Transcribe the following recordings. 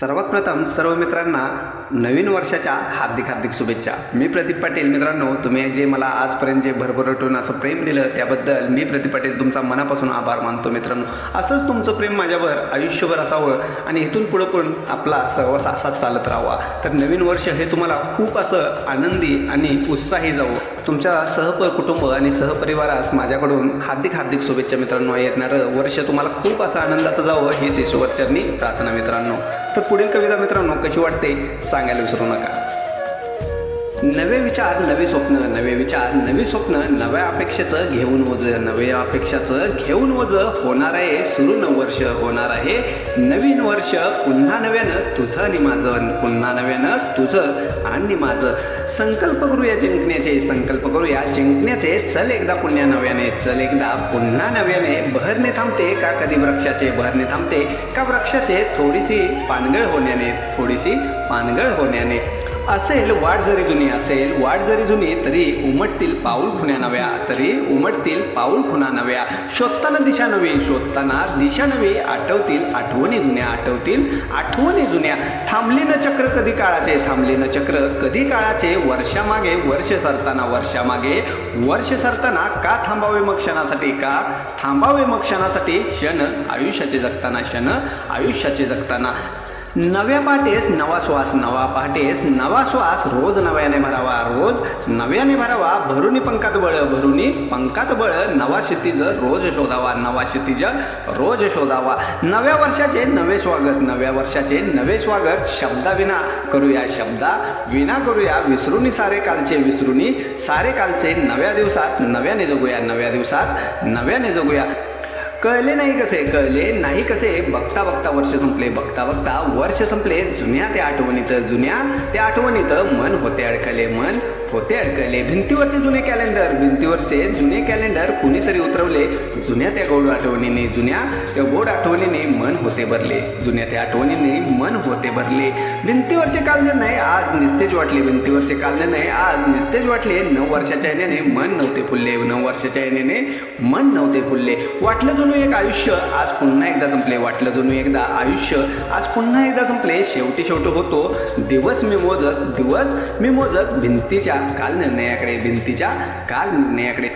सर्वात प्रथम सर्व मित्रांना नवीन वर्षाच्या हार्दिक हार्दिक शुभेच्छा. मी प्रदीप पाटील. मित्रांनो तुम्ही जे मला आजपर्यंत जे भरभरटून असं प्रेम दिलं त्याबद्दल मी प्रदीप पाटील तुमचा मनापासून आभार मानतो मित्रांनो. असंच तुमचं प्रेम माझ्यावर आयुष्यभर असावं आणि इथून पुढं पण आपला सहवास असाच चालत राहावा. तर नवीन वर्ष हे तुम्हाला खूप असं आनंदी आणि उत्साही जावं. तुमच्या सहप कुटुंब आणि सहपरिवारास माझ्याकडून हार्दिक हार्दिक शुभेच्छा मित्रांनो. येणारं वर्ष तुम्हाला खूप असं आनंदाचं जावं हीच ईश्वरचरणी प्रार्थना मित्रांनो. तर पुढील कविता मित्रांनो कशी वाटते सांगायला विसरू नका. नवे विचार नवे स्वप्न नवे विचार नवी स्वप्न नव्या अपेक्षेचं घेऊन वज नव्या अपेक्षाचं घेऊन वज होणार आहे. सुरू नव वर्ष होणार आहे. नवीन वर्ष पुन्हा नव्यानं तुझं आणि माझं पुन्हा नव्यानं तुझं आणि माझं संकल्प करूया जिंकण्याचे संकल्प करूया जिंकण्याचे. चल एकदा पुण्या नव्याने चल एकदा पुन्हा नव्याने. बहरणे थांबते का कधी वृक्षाचे? बहरणे थांबते का वृक्षाचे? थोडीशी पानगळ होण्याने थोडीशी पानगळ होण्याने. असेल वाट जरी जुनी असेल वाट जरी जुनी तरी उमटतील पाऊल खुण्या नव्या तरी उमटतील पाऊल खुणा नव्या. शोधताना दिशा नवी शोधताना दिशा नवी आठवतील आठवणी जुन्या आठवतील आठवणी जुन्या. थांबले न चक्र कधी काळाचे थांबले न चक्र कधी काळाचे वर्षामागे वर्ष सरताना वर्षामागे वर्ष सरताना का थांबावे मग क्षणासाठी का थांबावे मग क्षणासाठी? क्षण आयुष्याचे जगताना क्षण आयुष्याचे जगताना. नव्या पहाटेस नवा श्वास नवा पहाटेस नवा श्वास रोज नव्याने भरावा रोज नव्याने भरावा. भरुनी पंखात बळ भरुनी पंखात बळ. नवा क्षितिज रोज शोधावा. नवा क्षितिज रोज शोधावा. नव्या वर्षाचे नवे स्वागत नव्या वर्षाचे नवे स्वागत. शब्दाविना करूया शब्दा विना करूया विसरुनी सारे कालचे विसरुनी. सारे कालचे नव्या दिवसात नव्याने जगूया नव्या दिवसात नव्याने जगूया. कळले नाही कसे? कळले नाही कसे? बघता बघता वर्ष संपले बघता बघता वर्ष संपले. जुन्या त्या आठवणीत जुन्या त्या आठवणीत मन होते अडकले मन होते अडकले. भिंतीवरचे जुने कॅलेंडर भिंतीवरचे जुने कॅलेंडर कुणीतरी उतरवले. जुन्या त्या गोड आठवणीने जुन्या त्या गोड आठवणीने मन होते भरले. जुन्या त्या आठवणीने मन होते भरले. भिंतीवरचे कालजे नाही आज निस्तेज वाटले. भिंतीवरचे कालजे नाही आज निस्तेज वाटले. नऊ वर्षाच्या येण्याने मन नव्हते फुलले. नऊ वर्षाच्या येण्याने मन नव्हते फुलले. वाटलं जणू एक आयुष्य आज पुन्हा एकदा संपले. वाटलं जणू एकदा आयुष्य आज पुन्हा एकदा संपले. शेवटी शेवटी होतो. दिवस मी मोजत दिवस मी मोजत भिंतीच्या काल निर्णयाकडे भिंतीच्या काल निर्णयाकडे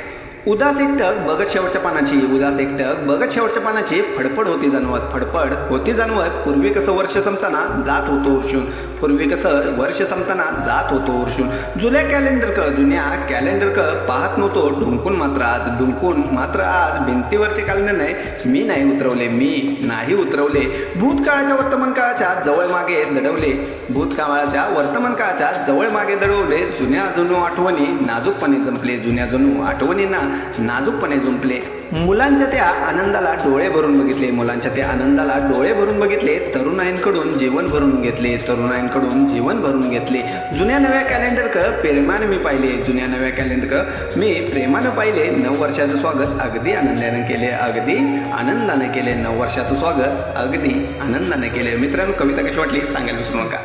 उदास एकटक बघत शेवटच्या पानाची. उदास एकटक बघत शेवटच्या पानाची. फडफड होती जाणवत फडफड होती जाणवत. पूर्वी कसं वर्ष संपताना जात होतो उरशून. पूर्वी कसं वर्ष संपताना जात होतो उरशून. जुन्या कॅलेंडर क जुन्या कॅलेंडर क पाहत नव्हतो. ढुंकून मात्र आज ढुंकून मात्र आज. भिंतीवरचे कॅलेंडर नाही. मी नाही उतरवले मी नाही उतरवले. भूतकाळाच्या वर्तमान काळाच्या जवळ मागे दडवले. भूतकाळाच्या वर्तमान काळाच्या जवळ मागे दडवले. जुन्या जुनू आठवणी नाजूकपणे जंपले. जुन्या जुनू आठवणींना नाजूकपणे जुंपले. मुलांच्या त्या आनंदाला डोळे भरून बघितले. मुलांच्या त्या आनंदाला डोळे भरून बघितले. तरुणाईंकडून जीवन भरून घेतले. तरुणाईंकडून जीवन भरून घेतले. जुन्या नव्या कॅलेंडर क प्रेमाने मी पाहिले. जुन्या नव्या कॅलेंडर क मी प्रेमानं पाहिले. नऊ वर्षाचं स्वागत अगदी आनंदाने केले. अगदी आनंदानं केले. नऊ वर्षाचं स्वागत अगदी आनंदाने केले. मित्रांनो कविता कशी वाटली? सांगायला विसरू नका.